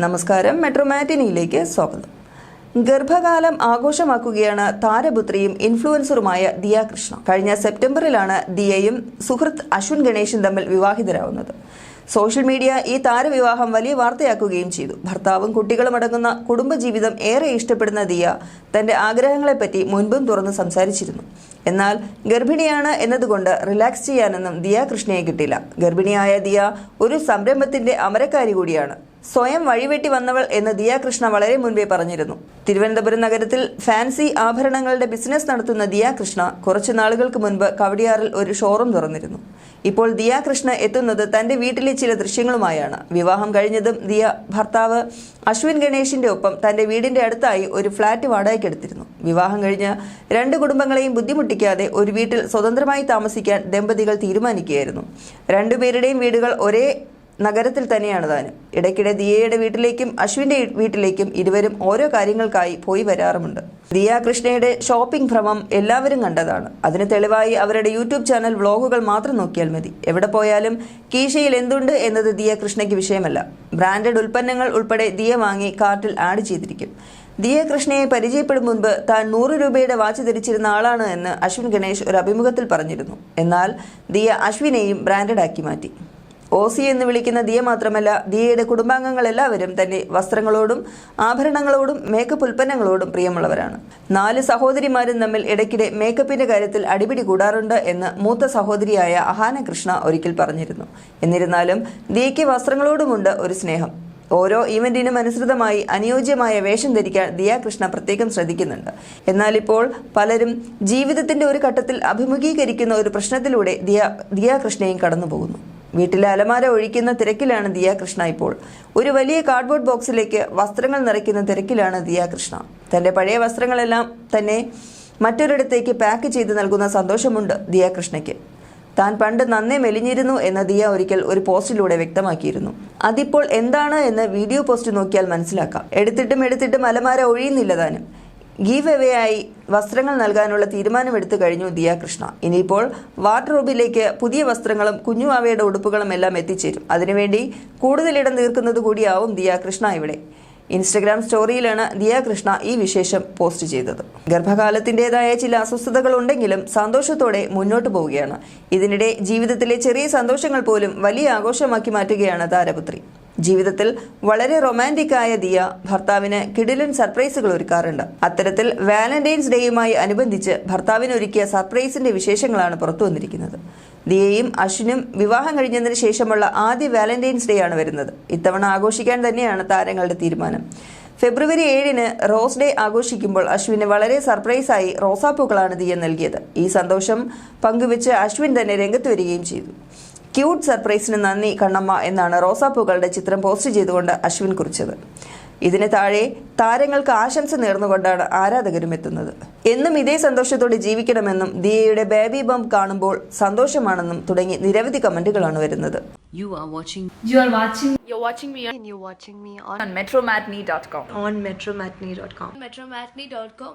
നമസ്കാരം. മെട്രോ മാറ്റിനിയിലേക്ക് സ്വാഗതം. ഗർഭകാലം ആഘോഷമാക്കുകയാണ് താരപുത്രിയും ഇൻഫ്ലുവൻസറുമായ ദിയ കൃഷ്ണ. കഴിഞ്ഞ സെപ്റ്റംബറിലാണ് ദിയയും സുഹൃത്ത് അശ്വിൻ ഗണേശും തമ്മിൽ വിവാഹിതരാവുന്നത്. സോഷ്യൽ മീഡിയ ഈ താരവിവാഹം വലിയ വാർത്തയാക്കുകയും ചെയ്തു. ഭർത്താവും കുട്ടികളും അടങ്ങുന്ന കുടുംബജീവിതം ഏറെ ഇഷ്ടപ്പെടുന്ന ദിയ തന്റെ ആഗ്രഹങ്ങളെപ്പറ്റി മുൻപും തുറന്ന് സംസാരിച്ചിരുന്നു. എന്നാൽ ഗർഭിണിയാണ് എന്നതുകൊണ്ട് റിലാക്സ് ചെയ്യാനൊന്നും ദിയ കൃഷ്ണയെ കിട്ടില്ല. ഗർഭിണിയായ ദിയ ഒരു സംരംഭത്തിന്റെ അമരക്കാരി കൂടിയാണ്. സ്വയം വഴിവെട്ടി വന്നവൾ എന്ന് ദിയാകൃഷ്ണ വളരെ മുൻപേ പറഞ്ഞിരുന്നു. തിരുവനന്തപുരം നഗരത്തിൽ ഫാൻസി ആഭരണങ്ങളുടെ ബിസിനസ് നടത്തുന്ന ദിയാകൃഷ്ണ കുറച്ചു നാളുകൾക്ക് മുൻപ് കവടിയാറിൽ ഒരു ഷോറൂം തുറന്നിരുന്നു. ഇപ്പോൾ ദിയാകൃഷ്ണ എത്തുന്നത് തന്റെ വീട്ടിലെ ചില ദൃശ്യങ്ങളുമായാണ്. വിവാഹം കഴിഞ്ഞതും ദിയ ഭർത്താവ് അശ്വിൻ ഗണേഷിന്റെ ഒപ്പം തന്റെ വീടിന്റെ അടുത്തായി ഒരു ഫ്ളാറ്റ് വാടകയ്ക്കെടുത്തിരുന്നു വിവാഹം കഴിഞ്ഞ് രണ്ട് കുടുംബങ്ങളെയും ബുദ്ധിമുട്ടിക്കാതെ ഒരു വീട്ടിൽ സ്വതന്ത്രമായി താമസിക്കാൻ ദമ്പതികൾ തീരുമാനിക്കുകയായിരുന്നു. രണ്ടുപേരുടെയും വീടുകൾ ഒരേ നഗരത്തിൽ തന്നെയാണ് താനും ഇടയ്ക്കിടെ ദിയയുടെ വീട്ടിലേക്കും അശ്വിന്റെ വീട്ടിലേക്കും ഇരുവരും ഓരോ കാര്യങ്ങൾക്കായി പോയി വരാറുമുണ്ട്. ദിയ കൃഷ്ണയുടെ ഷോപ്പിംഗ് ഭ്രമം എല്ലാവരും കണ്ടതാണ്. അതിന് തെളിവായി അവരുടെ യൂട്യൂബ് ചാനൽ വ്ളോഗുകൾ മാത്രം നോക്കിയാൽ മതി. എവിടെ പോയാലും കീശയിൽ എന്തുണ്ട് എന്നത് ദിയ കൃഷ്ണയ്ക്ക് വിഷയമല്ല. ബ്രാൻഡഡ് ഉൽപ്പന്നങ്ങൾ ഉൾപ്പെടെ ദിയ വാങ്ങി കാർട്ടിൽ ആഡ് ചെയ്തിരിക്കും. ദിയ കൃഷ്ണയെ പരിചയപ്പെടും മുൻപ് താൻ നൂറ് രൂപയുടെ വാച്ച് ധരിച്ചിരുന്ന ആളാണ് എന്ന് അശ്വിൻ ഗണേഷ് ഒരു അഭിമുഖത്തിൽ പറഞ്ഞിരുന്നു. എന്നാൽ ദിയ അശ്വിനെയും ബ്രാൻഡഡ് ആക്കി മാറ്റി. ഓസി എന്ന് വിളിക്കുന്ന ദിയ മാത്രമല്ല ദിയയുടെ കുടുംബാംഗങ്ങൾ എല്ലാവരും തന്നെ വസ്ത്രങ്ങളോടും ആഭരണങ്ങളോടും മേക്കപ്പ് ഉൽപ്പന്നങ്ങളോടും പ്രിയമുള്ളവരാണ്. നാല് സഹോദരിമാരും തമ്മിൽ ഇടയ്ക്കിടെ മേക്കപ്പിന്റെ കാര്യത്തിൽ അടിപിടി കൂടാറുണ്ട് എന്ന് മൂത്ത സഹോദരിയായ അഹാന കൃഷ്ണ ഒരിക്കൽ പറഞ്ഞിരുന്നു. എന്നിരുന്നാലും ദിയയ്ക്ക് വസ്ത്രങ്ങളോടുമുണ്ട് ഒരു സ്നേഹം. ഓരോ ഇവന്റിനും അനുസൃതമായി അനുയോജ്യമായ വേഷം ധരിക്കാൻ ദിയ കൃഷ്ണ പ്രത്യേകം ശ്രദ്ധിക്കുന്നുണ്ട്. എന്നാൽ ഇപ്പോൾ പലരും ജീവിതത്തിന്റെ ഒരു ഘട്ടത്തിൽ അഭിമുഖീകരിക്കുന്ന ഒരു പ്രശ്നത്തിലൂടെ ദിയ ദിയ കൃഷ്ണയും കടന്നുപോകുന്നു. വീട്ടിലെ അലമാര ഒഴിക്കുന്ന തിരക്കിലാണ് ദിയ കൃഷ്ണ ഇപ്പോൾ. ഒരു വലിയ കാർഡ്ബോർഡ് ബോക്സിലേക്ക് വസ്ത്രങ്ങൾ നിറയ്ക്കുന്ന തിരക്കിലാണ് ദിയ കൃഷ്ണ. തന്റെ പഴയ വസ്ത്രങ്ങളെല്ലാം തന്നെ മറ്റൊരിടത്തേക്ക് പാക്ക് ചെയ്ത് നൽകുന്ന സന്തോഷമുണ്ട് ദിയ കൃഷ്ണയ്ക്ക്. താൻ പണ്ട് നന്നേ മെലിഞ്ഞിരുന്നു എന്ന ദിയ ഒരിക്കൽ ഒരു പോസ്റ്റിലൂടെ വ്യക്തമാക്കിയിരുന്നു. അതിപ്പോൾ എന്താണ് എന്ന് വീഡിയോ പോസ്റ്റ് നോക്കിയാൽ മനസ്സിലാക്കാം. എടുത്തിട്ടും എടുത്തിട്ടും അലമാര ഒഴിയുന്നില്ല താനും. ഗീവ് എവേ ആയി വസ്ത്രങ്ങൾ നൽകാനുള്ള തീരുമാനമെടുത്തു കഴിഞ്ഞു ദിയ കൃഷ്ണ ഇനിയിപ്പോൾ വാർഡ്രോബിലേക്ക് പുതിയ വസ്ത്രങ്ങളും കുഞ്ഞുവാവയുടെ ഉടുപ്പുകളും എല്ലാം എത്തിച്ചേരും. അതിനുവേണ്ടി കൂടുതൽ ഇടം തീർക്കുന്നത് കൂടിയാവും ദിയ കൃഷ്ണ ഇവിടെ. ഇൻസ്റ്റഗ്രാം സ്റ്റോറിയിലാണ് ദിയ കൃഷ്ണ ഈ വിശേഷം പോസ്റ്റ് ചെയ്തത്. ഗർഭകാലത്തിന്റെതായ ചില അസ്വസ്ഥതകൾ ഉണ്ടെങ്കിലും സന്തോഷത്തോടെ മുന്നോട്ട് പോവുകയാണ്. ഇതിനിടെ ജീവിതത്തിലെ ചെറിയ സന്തോഷങ്ങൾ പോലും വലിയ ആഘോഷമാക്കി മാറ്റുകയാണ് താരപുത്രി. ജീവിതത്തിൽ വളരെ റൊമാന്റിക് ആയ ദിയ ഭർത്താവിന് കിടിലൻ സർപ്രൈസുകൾ ഒരുക്കാറുണ്ട്. അത്തരത്തിൽ വാലന്റൈൻസ് ഡേയുമായി അനുബന്ധിച്ച് ഭർത്താവിന് ഒരുക്കിയ സർപ്രൈസിന്റെ വിശേഷങ്ങളാണ് പുറത്തു വന്നിരിക്കുന്നത്. ദിയയും അശ്വിനും വിവാഹം കഴിഞ്ഞതിന് ശേഷമുള്ള ആദ്യ വാലന്റൈൻസ് ഡേ ആണ് വരുന്നത്. ഇത്തവണ ആഘോഷിക്കാൻ തന്നെയാണ് താരങ്ങളുടെ തീരുമാനം. ഫെബ്രുവരി ഏഴിന് റോസ് ഡേ ആഘോഷിക്കുമ്പോൾ അശ്വിന് വളരെ സർപ്രൈസായി റോസാപ്പൂക്കളാണ് ദിയ നൽകിയത്. ഈ സന്തോഷം പങ്കുവെച്ച് അശ്വിൻ തന്നെ രംഗത്ത് വരികയും ചെയ്തു. ക്യൂട്ട് സർപ്രൈസിന് നന്ദി കണ്ണമ്മ എന്നാണ് റോസാപ്പൂക്കളുടെ ചിത്രം പോസ്റ്റ് ചെയ്തുകൊണ്ട് അശ്വിൻ കുറിച്ചത് ഇതിന് താഴെ താരങ്ങൾക്ക് ആശംസ നേർന്നുകൊണ്ടാണ് ആരാധകരും എത്തുന്നത് എന്നും ഇതേ സന്തോഷത്തോടെ ജീവിക്കണമെന്നും ദിയയുടെ ബേബി ബംപ് കാണുമ്പോൾ സന്തോഷമാണെന്നും തുടങ്ങി നിരവധി കമന്റുകളാണ് വരുന്നത് You are watching You are watching You're watching me and you're watching me on, on metromatney.com. on metromatney.com. Metromatney.com.